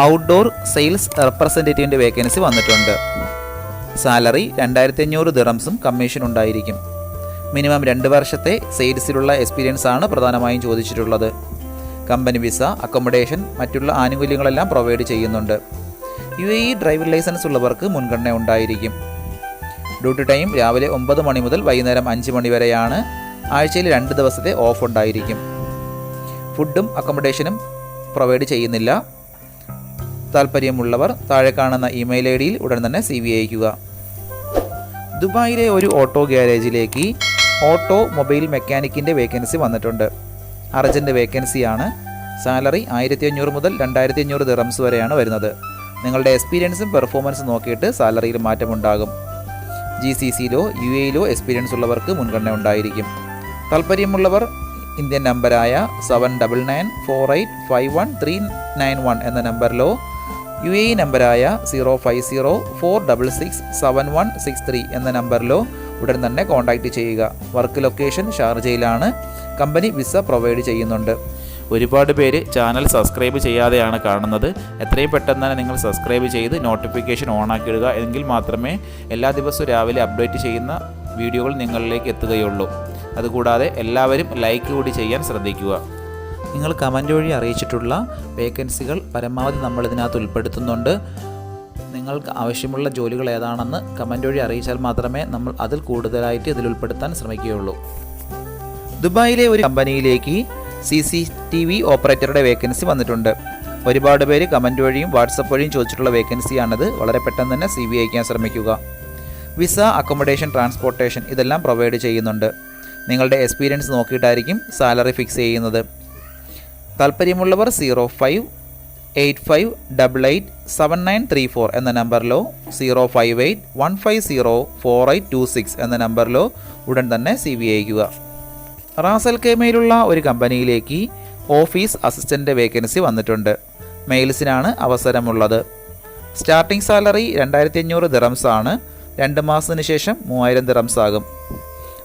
Outdoor sales റെപ്രസെന്റേറ്റീവിന്റെ vacancy വന്നിട്ടുണ്ട്. Salary രണ്ടായിരത്തി അഞ്ഞൂറ് ദിറംസും കമ്മീഷൻ ഉണ്ടായിരിക്കും. മിനിമം രണ്ട് വർഷത്തെ സെയിൽസിലുള്ള എക്സ്പീരിയൻസ് ആണ് പ്രധാനമായും ചോദിച്ചിട്ടുള്ളത്. കമ്പനി വിസ അക്കോമഡേഷൻ മറ്റുള്ള ആനുകൂല്യങ്ങളെല്ലാം പ്രൊവൈഡ് ചെയ്യുന്നുണ്ട്. യു എ ഡ്രൈവിംഗ് ലൈസൻസ് ഉള്ളവർക്ക് മുൻഗണന ഉണ്ടായിരിക്കും. ഡ്യൂട്ടി ടൈം രാവിലെ ഒമ്പത് മണി മുതൽ വൈകുന്നേരം അഞ്ച് മണി വരെയാണ് ആഴ്ചയിൽ രണ്ട് ദിവസത്തെ ഓഫ് ഉണ്ടായിരിക്കും. ഫുഡും അക്കോമഡേഷനും പ്രൊവൈഡ് ചെയ്യുന്നില്ല. താല്പര്യമുള്ളവർ താഴെ കാണുന്ന ഇമെയിൽ ഐ ഡിയിൽ ഉടൻ തന്നെ സി വി അയക്കുക ദുബായിലെ ഒരു ഓട്ടോ ഗ്യാരേജിലേക്ക് ഓട്ടോ മൊബൈൽ മെക്കാനിക്കിന്റെ വേക്കൻസി വന്നിട്ടുണ്ട്. അർജന്റ് വേക്കൻസിയാണ് സാലറി ആയിരത്തി അഞ്ഞൂറ് മുതൽ രണ്ടായിരത്തി അഞ്ഞൂറ് ദിറംസ് വരെയാണ് വരുന്നത്. നിങ്ങളുടെ എക്സ്പീരിയൻസും പെർഫോമൻസും നോക്കിയിട്ട് സാലറിയിൽ മാറ്റമുണ്ടാകും. ജി സി സിയിലോ യു എയിലോ എക്സ്പീരിയൻസ് ഉള്ളവർക്ക് മുൻഗണന ഉണ്ടായിരിക്കും. താല്പര്യമുള്ളവർ Indian നമ്പരായ seven double nine four eight five one three nine one എന്ന നമ്പറിലോ യു എ നമ്പറായ zero five zero four double six seven one six three എന്ന നമ്പറിലോ ഉടൻ തന്നെ കോൺടാക്റ്റ് ചെയ്യുക. വർക്ക് ലൊക്കേഷൻ ഷാർജയിലാണ്. കമ്പനി വിസ പ്രൊവൈഡ് ചെയ്യുന്നുണ്ട്. ഒരുപാട് പേര് ചാനൽ സബ്സ്ക്രൈബ് ചെയ്യാതെയാണ് കാണുന്നത്. എത്രയും പെട്ടെന്ന് തന്നെ നിങ്ങൾ സബ്സ്ക്രൈബ് ചെയ്ത് നോട്ടിഫിക്കേഷൻ ഓൺ ആക്കിയിടുക എങ്കിൽ മാത്രമേ എല്ലാ ദിവസവും രാവിലെ അപ്ഡേറ്റ് ചെയ്യുന്ന വീഡിയോകൾ നിങ്ങളിലേക്ക് എത്തുകയുള്ളൂ. അതുകൂടാതെ എല്ലാവരും ലൈക്ക് കൂടി ചെയ്യാൻ ശ്രദ്ധിക്കുക. നിങ്ങൾ കമന്റ് വഴി അറിയിച്ചിട്ടുള്ള വേക്കൻസികൾ പരമാവധി നമ്മൾ ഇതിനകത്ത് ഉൾപ്പെടുത്തുന്നുണ്ട്. നിങ്ങൾക്ക് ആവശ്യമുള്ള ജോലികൾ ഏതാണെന്ന് കമന്റ് വഴി അറിയിച്ചാൽ മാത്രമേ നമ്മൾ അതിൽ കൂടുതലായിട്ട് ഇതിൽ ഉൾപ്പെടുത്താൻ ശ്രമിക്കുകയുള്ളൂ. ദുബായിലെ ഒരു കമ്പനിയിലേക്ക് സി സി ടി വി ഓപ്പറേറ്ററുടെ വേക്കൻസി വന്നിട്ടുണ്ട്. ഒരുപാട് പേര് കമന്റ് വഴിയും വാട്സപ്പ് വഴിയും ചോദിച്ചിട്ടുള്ള വേക്കൻസിയാണിത്. വളരെ പെട്ടെന്ന് തന്നെ സി വി അയക്കാൻ ശ്രമിക്കുക. വിസ അക്കോമഡേഷൻ ട്രാൻസ്പോർട്ടേഷൻ ഇതെല്ലാം പ്രൊവൈഡ് ചെയ്യുന്നുണ്ട്. നിങ്ങളുടെ എക്സ്പീരിയൻസ് നോക്കിയിട്ടായിരിക്കും സാലറി ഫിക്സ് ചെയ്യുന്നത്. താല്പര്യമുള്ളവർ zero five eight five double eight seven nine three four എന്ന നമ്പറിലോ zero five eight one five zero four eight two six എന്ന നമ്പറിലോ ഉടൻ തന്നെ സി വി അയക്കുക റാസൽ കേമയിലുള്ള ഒരു കമ്പനിയിലേക്ക് ഓഫീസ് അസിസ്റ്റന്റ് വേക്കൻസി വന്നിട്ടുണ്ട്. മെയിൽസിനാണ് അവസരമുള്ളത്. സ്റ്റാർട്ടിംഗ് സാലറി രണ്ടായിരത്തി അഞ്ഞൂറ് ദിറംസ് ആണ്. രണ്ട് മാസത്തിന് ശേഷം മൂവായിരം ദിറംസ് ആകും.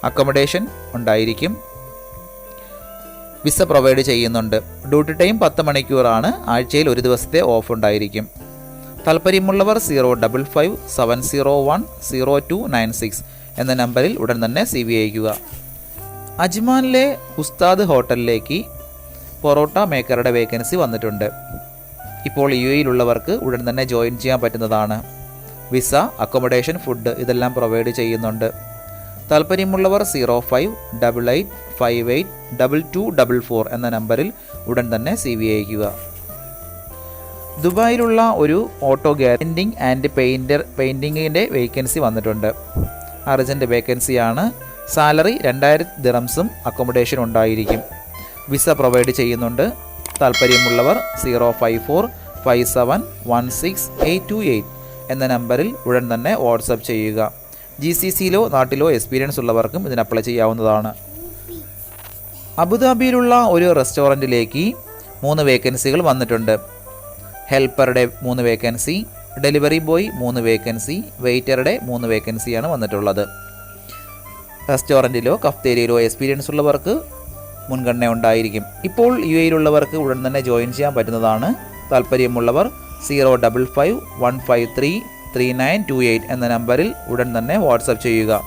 അക്കോമഡേഷൻ ഉണ്ടായിരിക്കും. വിസ പ്രൊവൈഡ് ചെയ്യുന്നുണ്ട്. ഡ്യൂട്ടി ടൈം പത്ത് മണിക്കൂറാണ്. ആഴ്ചയിൽ ഒരു ദിവസത്തെ ഓഫ് ഉണ്ടായിരിക്കും. താല്പര്യമുള്ളവർ zero double five seven zero one zero two nine six എന്ന നമ്പറിൽ ഉടൻ തന്നെ സി വി അയക്കുക അജ്മാനിലെ ഉസ്താദ് ഹോട്ടലിലേക്ക് പൊറോട്ട മേക്കറുടെ വേക്കൻസി വന്നിട്ടുണ്ട്. ഇപ്പോൾ യു എയിലുള്ളവർക്ക് ഉടൻ തന്നെ ജോയിൻ ചെയ്യാൻ പറ്റുന്നതാണ്. വിസ അക്കോമഡേഷൻ ഫുഡ് ഇതെല്ലാം പ്രൊവൈഡ് ചെയ്യുന്നുണ്ട്. താല്പര്യമുള്ളവർ zero five double eight five eight double two double four എന്ന നമ്പറിൽ ഉടൻ തന്നെ സി വി അയക്കുക ദുബായിലുള്ള ഒരു ഓട്ടോ ഗ്യാരന്റിങ് ആൻഡ് പെയിന്റർ പെയിന്റിങ്ങിന്റെ വേക്കൻസി വന്നിട്ടുണ്ട്. അർജന്റ് വേക്കൻസിയാണ്. സാലറി രണ്ടായിരത്തി ദിറംസും അക്കോമഡേഷൻ ഉണ്ടായിരിക്കും. വിസ പ്രൊവൈഡ് ചെയ്യുന്നുണ്ട്. താല്പര്യമുള്ളവർ zero five four five seven one six eight two eight എന്ന നമ്പറിൽ ഉടൻ തന്നെ വാട്സപ്പ് ചെയ്യുക. ജി സി സിയിലോ നാട്ടിലോ എക്സ്പീരിയൻസ് ഉള്ളവർക്കും ഇതിന് അപ്ലൈ ചെയ്യാവുന്നതാണ്. അബുദാബിയിലുള്ള ഒരു റെസ്റ്റോറന്റിലേക്ക് മൂന്ന് വേക്കൻസികൾ വന്നിട്ടുണ്ട്. ഹെൽപ്പറുടെ മൂന്ന് വേക്കൻസി ഡെലിവറി ബോയ് മൂന്ന് വേക്കൻസി വെയിറ്ററുടെ മൂന്ന് വേക്കൻസിയാണ് വന്നിട്ടുള്ളത്. റെസ്റ്റോറന്റിലോ കഫ്തേരിയയിലോ എക്സ്പീരിയൻസ് ഉള്ളവർക്ക് മുൻഗണന ഉണ്ടായിരിക്കും. ഇപ്പോൾ യു എയിലുള്ളവർക്ക് ഉടൻ തന്നെ ജോയിൻ ചെയ്യാൻ പറ്റുന്നതാണ്. താല്പര്യമുള്ളവർ zero double five one five three three nine two eight എന്ന നമ്പറിൽ ഉടൻ തന്നെ വാട്സപ്പ് ചെയ്യുക.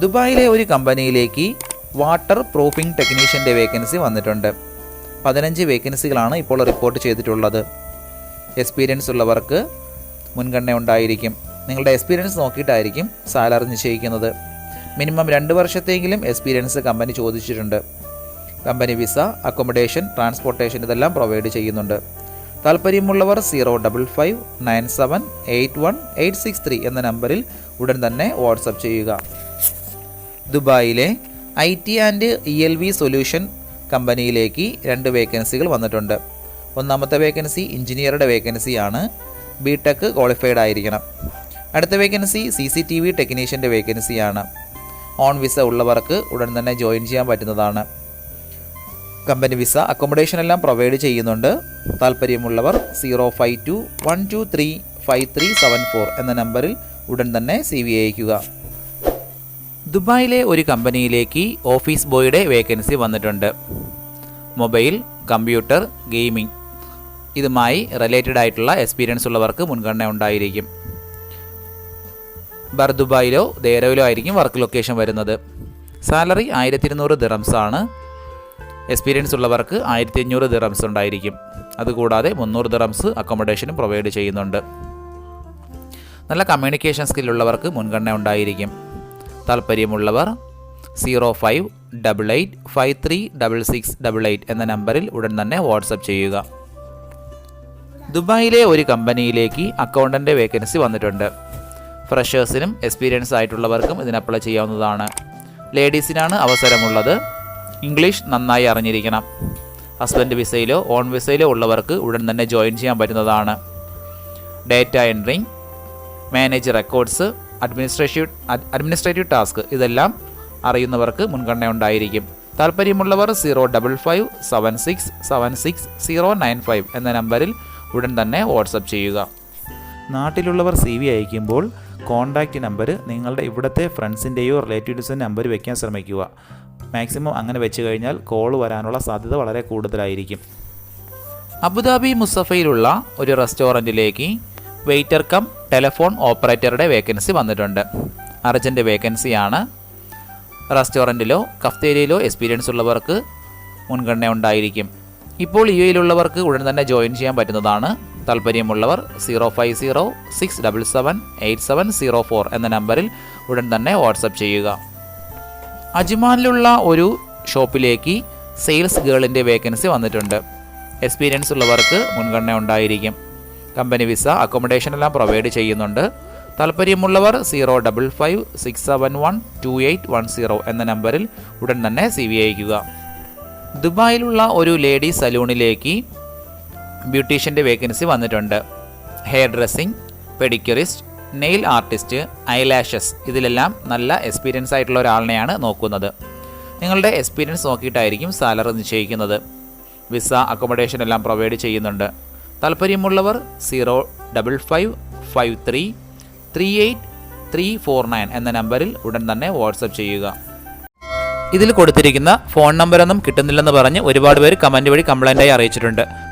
ദുബായിലെ ഒരു കമ്പനിയിലേക്ക് വാട്ടർ പ്രൂഫിംഗ് ടെക്നീഷ്യന്റെ വേക്കൻസി വന്നിട്ടുണ്ട്. പതിനഞ്ച് വേക്കൻസികളാണ് ഇപ്പോൾ റിപ്പോർട്ട് ചെയ്തിട്ടുള്ളത്. എക്സ്പീരിയൻസ് ഉള്ളവർക്ക് മുൻഗണന ഉണ്ടായിരിക്കും. നിങ്ങളുടെ എക്സ്പീരിയൻസ് നോക്കിയിട്ടായിരിക്കും സാലറി നിശ്ചയിക്കുന്നത്. മിനിമം രണ്ട് വർഷത്തെങ്കിലും എക്സ്പീരിയൻസ് കമ്പനി ചോദിച്ചിട്ടുണ്ട്. കമ്പനി വിസ അക്കോമഡേഷൻ ട്രാൻസ്പോർട്ടേഷൻ ഇതെല്ലാം പ്രൊവൈഡ് ചെയ്യുന്നുണ്ട്. താല്പര്യമുള്ളവർ zero double five nine seven eight one eight six three എന്ന നമ്പറിൽ ഉടൻ തന്നെ വാട്സപ്പ് ചെയ്യുക. ദുബായിലെ I T and E L V solution കമ്പനിയിലേക്ക് രണ്ട് വേക്കൻസികൾ വന്നിട്ടുണ്ട്. ഒന്നാമത്തെ വേക്കൻസി എഞ്ചിനീയറുടെ വേക്കൻസിയാണ്. ബി ടെക് ക്വാളിഫൈഡ് ആയിരിക്കണം. അടുത്ത vacancy C C T V ടെക്നീഷ്യന്റെ വേക്കൻസിയാണ്. ഓൺ വിസ ഉള്ളവർക്ക് ഉടൻ തന്നെ ജോയിൻ ചെയ്യാൻ പറ്റുന്നതാണ്. കമ്പനി വിസ അക്കോമഡേഷൻ എല്ലാം പ്രൊവൈഡ് ചെയ്യുന്നുണ്ട്. താല്പര്യമുള്ളവർ zero five two one two three five three seven four എന്ന നമ്പറിൽ ഉടൻ തന്നെ സി വി അയക്കുക ദുബായിലെ ഒരു കമ്പനിയിലേക്ക് ഓഫീസ് ബോയുടെ വേക്കൻസി വന്നിട്ടുണ്ട്. Mobile computer gaming. ഇതുമായി റിലേറ്റഡ് ആയിട്ടുള്ള എക്സ്പീരിയൻസ് ഉള്ളവർക്ക് മുൻഗണന ഉണ്ടായിരിക്കും. ബർ ദുബായിലോ ദേരയിലോ ആയിരിക്കും വർക്ക് ലൊക്കേഷൻ വരുന്നത്. സാലറി ആയിരത്തി ഇരുന്നൂറ് ദിറംസാണ് എക്സ്പീരിയൻസ് ഉള്ളവർക്ക് ആയിരത്തി അഞ്ഞൂറ് ദിറംസ് ഉണ്ടായിരിക്കും. അതുകൂടാതെ മുന്നൂറ് ദിറംസ് അക്കോമഡേഷനും പ്രൊവൈഡ് ചെയ്യുന്നുണ്ട്. നല്ല കമ്മ്യൂണിക്കേഷൻ സ്കില്ലുള്ളവർക്ക് മുൻഗണന ഉണ്ടായിരിക്കും. താല്പര്യമുള്ളവർ zero five double eight five three double six double eight എന്ന നമ്പറിൽ ഉടൻ തന്നെ വാട്സപ്പ് ചെയ്യുക. ദുബായിലെ ഒരു കമ്പനിയിലേക്ക് അക്കൗണ്ടന്റ് വേക്കൻസി വന്നിട്ടുണ്ട്. ഫ്രഷേഴ്സിനും എക്സ്പീരിയൻസ് ആയിട്ടുള്ളവർക്കും ഇതിന് അപ്ലൈ ചെയ്യാവുന്നതാണ്. ലേഡീസിനാണ് അവസരമുള്ളത്. ഇംഗ്ലീഷ് നന്നായി അറിഞ്ഞിരിക്കണം. ഹസ്ബൻഡ് വിസയിലോ ഓൺ വിസയിലോ ഉള്ളവർക്ക് ഉടൻ തന്നെ ജോയിൻ ചെയ്യാൻ പറ്റുന്നതാണ്. Data entering manage records administrative administrative task ഇതെല്ലാം അറിയുന്നവർക്ക് മുൻഗണന ഉണ്ടായിരിക്കും. താല്പര്യമുള്ളവർ zero double five seven six seven six zero nine five എന്ന നമ്പറിൽ ഉടൻ തന്നെ വാട്സപ്പ് ചെയ്യുക. നാട്ടിലുള്ളവർ സി വി അയക്കുമ്പോൾ കോൺടാക്റ്റ് നമ്പർ നിങ്ങളുടെ ഇവിടുത്തെ ഫ്രണ്ട്സിന്റെയോ റിലേറ്റീവ്സിന്റെ നമ്പർ വയ്ക്കാൻ ശ്രമിക്കുക. മാക്സിമം അങ്ങനെ വെച്ച് കഴിഞ്ഞാൽ കോൾ വരാനുള്ള സാധ്യത വളരെ കൂടുതലായിരിക്കും. അബുദാബി മുസഫയിലുള്ള ഒരു റെസ്റ്റോറന്റിലേക്ക് വെയിറ്റർ കം ടെലിഫോൺ ഓപ്പറേറ്ററുടെ വേക്കൻസി വന്നിട്ടുണ്ട്. അർജന്റ് വേക്കൻസിയാണ് റെസ്റ്റോറന്റിലോ കഫ്തേരിയയിലോ എക്സ്പീരിയൻസ് ഉള്ളവർക്ക് മുൻഗണന ഉണ്ടായിരിക്കും. ഇപ്പോൾ യു എയിലുള്ളവർക്ക് ഉടൻ തന്നെ ജോയിൻ ചെയ്യാൻ പറ്റുന്നതാണ്. താല്പര്യമുള്ളവർ zero five zero six double seven eight seven zero four എന്ന നമ്പറിൽ ഉടൻ തന്നെ വാട്സപ്പ് ചെയ്യുക. അജ്മാനിലുള്ള ഒരു ഷോപ്പിലേക്ക് സെയിൽസ് ഗേളിന്റെ വേക്കൻസി വന്നിട്ടുണ്ട്. എക്സ്പീരിയൻസ് ഉള്ളവർക്ക് മുൻഗണന ഉണ്ടായിരിക്കും. കമ്പനി വിസ അക്കോമഡേഷൻ എല്ലാം പ്രൊവൈഡ് ചെയ്യുന്നുണ്ട്. താല്പര്യമുള്ളവർ zero double five six seven one two eight one zero എന്ന നമ്പറിൽ ഉടൻ തന്നെ സി വി അയക്കുക ദുബായിലുള്ള ഒരു ലേഡി സലൂണിലേക്ക് ബ്യൂട്ടീഷ്യന്റെ വേക്കൻസി വന്നിട്ടുണ്ട്. Hair dressing pedicurist nail artist eyelashes ഇതിലെല്ലാം നല്ല എക്സ്പീരിയൻസ് ആയിട്ടുള്ള ഒരാളിനെയാണ് നോക്കുന്നത്. നിങ്ങളുടെ എക്സ്പീരിയൻസ് നോക്കിയിട്ടായിരിക്കും സാലറി നിശ്ചയിക്കുന്നത്. വിസ അക്കോമഡേഷൻ എല്ലാം പ്രൊവൈഡ് ചെയ്യുന്നുണ്ട്. താല്പര്യമുള്ളവർ zero double five five three three eight three four nine എന്ന നമ്പറിൽ ഉടൻ തന്നെ വാട്സപ്പ് ചെയ്യുക. ഇതിൽ കൊടുത്തിരിക്കുന്ന ഫോൺ നമ്പറൊന്നും കിട്ടുന്നില്ലെന്ന് പറഞ്ഞ് ഒരുപാട് പേര് കമന്റ് വഴി കംപ്ലൈന്റായി അറിയിച്ചിട്ടുണ്ട്.